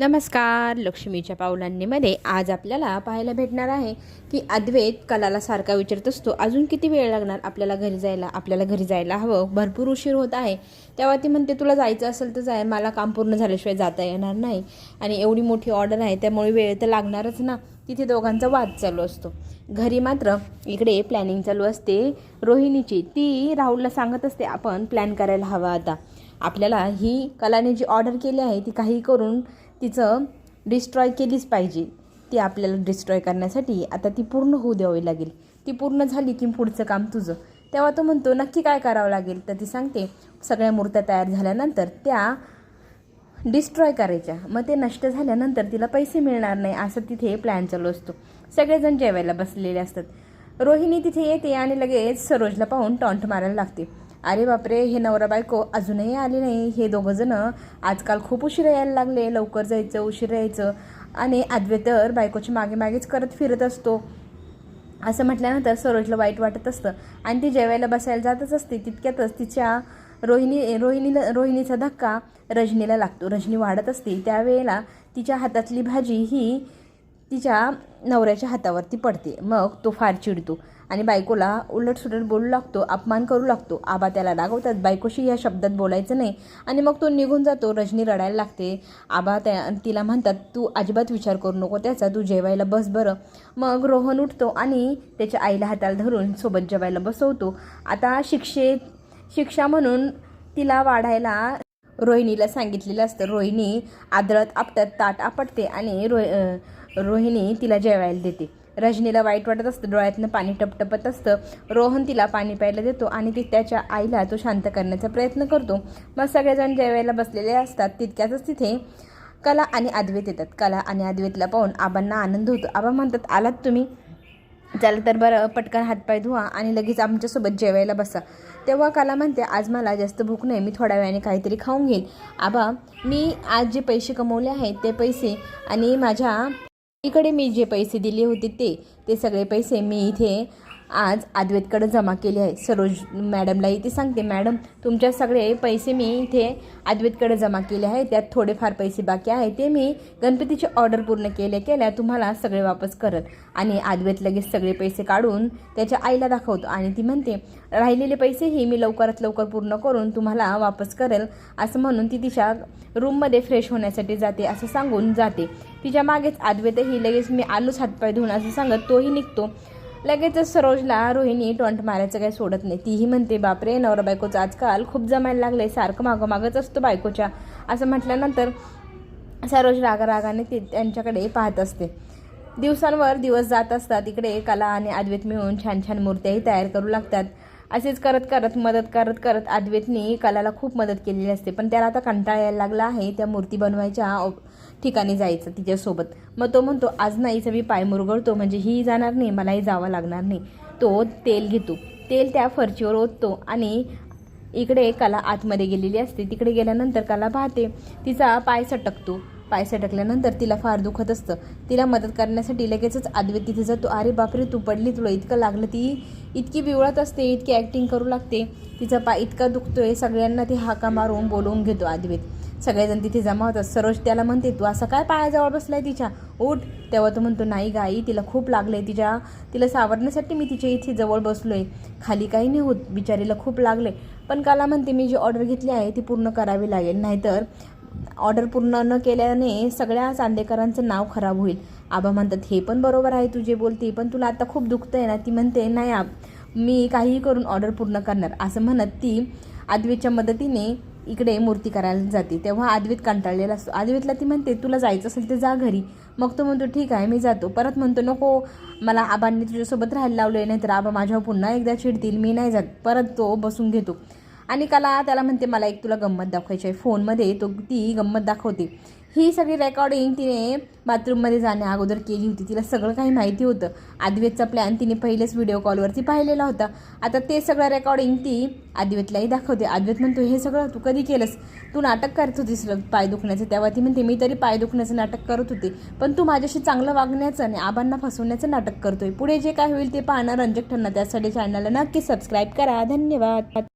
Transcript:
नमस्कार लक्ष्मीच्या पावलांनीमध्ये आज आपल्याला पाहायला भेटणार आहे की अद्वैत कलाला सारखा विचारत असतो अजून किती वेळ लागणार आपल्याला घरी जायला? आपल्याला घरी जायला हवं? भरपूर उशीर होत आहे. तेव्हा ती म्हणते तुला जायचं असेल तर जाय मला काम पूर्ण झाल्याशिवाय जाता येणार नाही आणि एवढी मोठी ऑर्डर आहे त्यामुळे वेळ तर लागणारच ना. तिथे दोघांचा वाद चालू असतो. घरी मात्र इकडे प्लॅनिंग चालू असते. रोहिणीची ती राहुलला सांगत असते आपण प्लॅन करायला हवा आता. आपल्याला ही कलाने जी ऑर्डर केली आहे ती काही करून तिचं डिस्ट्रॉय केलीच पाहिजे. ती आपल्याला डिस्ट्रॉय करण्यासाठी आता ती पूर्ण होऊ द्यावी लागेल. ती पूर्ण झाली की पुढचं काम तुझं. तेव्हा तो म्हणतो नक्की काय करावं लागेल? तर ती सांगते सगळ्या मूर्त्या तयार झाल्यानंतर त्या डिस्ट्रॉय करायच्या. मग ते नष्ट झाल्यानंतर तिला पैसे मिळणार नाही असं तिथे प्लॅन चालू असतो. सगळेजण जेवायला बसलेले असतात. रोहिणी तिथे येते आणि लगेच सरोजला पाहून टॉन्ट मारायला लागते. अरे बापरे हे नवरा बायको अजूनही आले नाही. हे दोघंजणं आजकाल खूप उशीर यायला लागले. लवकर जायचं उशीर यायचं. आणि अद्वैतर बायकोच्या मागे मागेच करत फिरत असतो. असं म्हटल्यानंतर सरोजला वाईट वाटत असतं. आणि ती जेवायला बसायला जातच असते. तितक्यातच तिच्या रोहिणी रोहिणीला रोहिणीचा धक्का रजनीला लागतो. रजनी वाढत असते. त्यावेळेला तिच्या हातातली भाजी ही तिच्या नवऱ्याच्या हातावरती पडते. मग तो फार चिडतो. आणि बायकोला उलटसुलट बोलू लागतो अपमान करू लागतो. आबा त्याला रागवतात बायकोशी या शब्दात बोलायचं नाही. आणि मग तो निघून जातो रजनी रडायला लागते. आबा त्या तिला म्हणतात तू अजिबात विचार करू नको त्याचा तू जेवायला बस बरं. मग रोहन उठतो आणि त्याच्या आईला हाताला धरून सोबत जेवायला बसवतो. आता शिक्षे शिक्षा म्हणून तिला वाढायला रोहिणीला सांगितलेलं असतं. रोहिणी आदळत आपटत ताट आपटते आणि रो रोहिणी तिला जेवायला देते. रजनीला वाईट वाटत असतं. डोळ्यातनं पाणी टपटपत असतं. रोहन तिला पाणी प्यायला देतो आणि ती त्याच्या आईला तो शांत करण्याचा प्रयत्न करतो. मग सगळेजण जेवायला बसलेले असतात. तितक्यातच तिथे कला आणि अद्वैत येतात. कला आणि अद्वैतला पाहून आबांना आनंद होतो. आबा म्हणतात आलात तुम्ही? चला तर बरं पटकन हातपाय धुवा आणि लगेच आमच्यासोबत जेवायला बसा. तेव्हा काला म्हणते आज मला जास्त भूक नाही. मी थोड्या वेळाने काहीतरी खाऊन घेईल आबा मी आज जे पैसे कमवले आहेत ते पैसे आणि माझ्या इकडे मी जे पैसे दिले होते ते ते सगळे पैसे मी इथे आज अद्वैतकडे जमा केले आहे. सरोज मॅडमला इथे सांगते मॅडम तुमच्या सगळे पैसे मी इथे अद्वैतकडे जमा केले आहे. त्यात थोडेफार पैसे बाकी आहे. ते मी गणपतीची ऑर्डर पूर्ण केले केल्या तुम्हाला सगळे वापस करत. आणि आद्वेत लगेच सगळे पैसे काढून त्याच्या आईला दाखवतो आणि ती म्हणते राहिलेले पैसेही मी लवकरात लवकर पूर्ण करून तुम्हाला वापस करेल असं म्हणून ती तिच्या रूममध्ये फ्रेश होण्यासाठी जाते असं सांगून जाते. तिच्या मागेच अद्वैतही लगेच मी आलूच हातपाय धुवून असं सांगत तोही निघतो. लगेचच सरोजला रोहिणी टॉन्ट मारायचं काही सोडत नाही. तीही म्हणते बापरे नवरा बायकोचं आजकाल खूप जमायला लागलंय. सारखं मागोमागच असतो बायकोच्या. असं म्हटल्यानंतर सरोज रागारागाने ते त्यांच्याकडे पाहत असते. दिवसांवर दिवस जात असतात. इकडे कला आणि अद्वैत मिळून छान छान मूर्त्याही तयार करू लागतात. असेच करत करत मदत करत करत अद्वैतने कलाला खूप मदत केलेली असते. पण त्याला आता कंटाळा यायला लागला आहे. त्या मूर्ती बनवायच्या ठिकाणी जायचं तिच्यासोबत. मग तो म्हणतो आज नाही मी पाय मुरगळतो. म्हणजे ही जाणार नाही मलाही जावं लागणार नाही. तो तेल घेतो. तेल त्या फरचीवर ओततो आणि इकडे कला आतमध्ये गेलेली असते. तिकडे गेल्यानंतर कला पाहते. तिचा पाय सटकतो. पाय सटकल्यानंतर तिला फार दुखत असतं. तिला मदत करण्यासाठी लगेचच आदवे तिथे जातो. अरे बापरे तू पडली तुला इतकं लागलं ती. इतकी बिवळत असते इतकी ॲक्टिंग करू लागते. तिचा पाय इतका दुखतोय सगळ्यांना ती हाका मारून बोलवून घेतो आदवेत. सगळेजण तिथे जमा होतात. सरोज त्याला म्हणते तू असं काय पायाजवळ बसलाय तिच्या? उठ. तेव्हा तो म्हणतो नाही गाई तिला खूप लागलंय तिच्या. तिला सावरण्यासाठी मी तिच्या इथे जवळ बसलोय. खाली काही नाही होत. बिचारीला खूप लागले पण काला म्हणते मी जी ऑर्डर घेतली आहे ती पूर्ण करावी लागेल. नाहीतर ऑर्डर पूर्ण न केल्याने सगळ्या चांदेकरांचं नाव खराब होईल. आबा म्हणतात हे पण बरोबर आहे तू जे बोलते पण तुला आता खूप दुखतंय ना. ती म्हणते नाही आब मी काहीही करून ऑर्डर पूर्ण करणार. असं म्हणत ती आद्वेतच्या मदतीने इकडे मूर्ती करायला जाते. तेव्हा आद्वित कंटाळलेला असतो. आदवीतला ती म्हणते तुला जायचं असेल तर जा घरी. मग तो म्हणतो ठीक आहे मी जातो. परत म्हणतो नको मला आबांनी तुझ्यासोबत राहायला लावलं आहे नाही तर आबा माझ्यावर पुन्हा एकदा चिडतील मी नाही जात. परत तो बसून घेतो. आणि कला त्याला म्हणते मला एक तुला गंमत दाखवायची आहे. फोनमध्ये तो ती गंमत दाखवते. ही सगळी रेकॉर्डिंग तिने बाथरूममध्ये जाण्या अगोदर केली होती. तिला सगळं काही माहिती होतं. आदिवेतचा प्लॅन तिने पहिलेच व्हिडिओ कॉलवरती पाहिलेला होता. आता ते सगळं रेकॉर्डिंग ती आदिवेतलाही दाखवते. आदिवेत म्हणतो हे सगळं तू कधी केलंस? तू नाटक करत होतीस पाय दुखण्याचं. तेव्हा ती म्हणते मी तरी पाय दुखण्याचं नाटक करत होते. पण तू माझ्याशी चांगलं वागण्याचं आणि आबांना फसवण्याचं नाटक करतोय. पुढे जे काय होईल ते पाहणं रंजक ठरणार त्यासाठी चॅनलला नक्की सबस्क्राईब करा. धन्यवाद.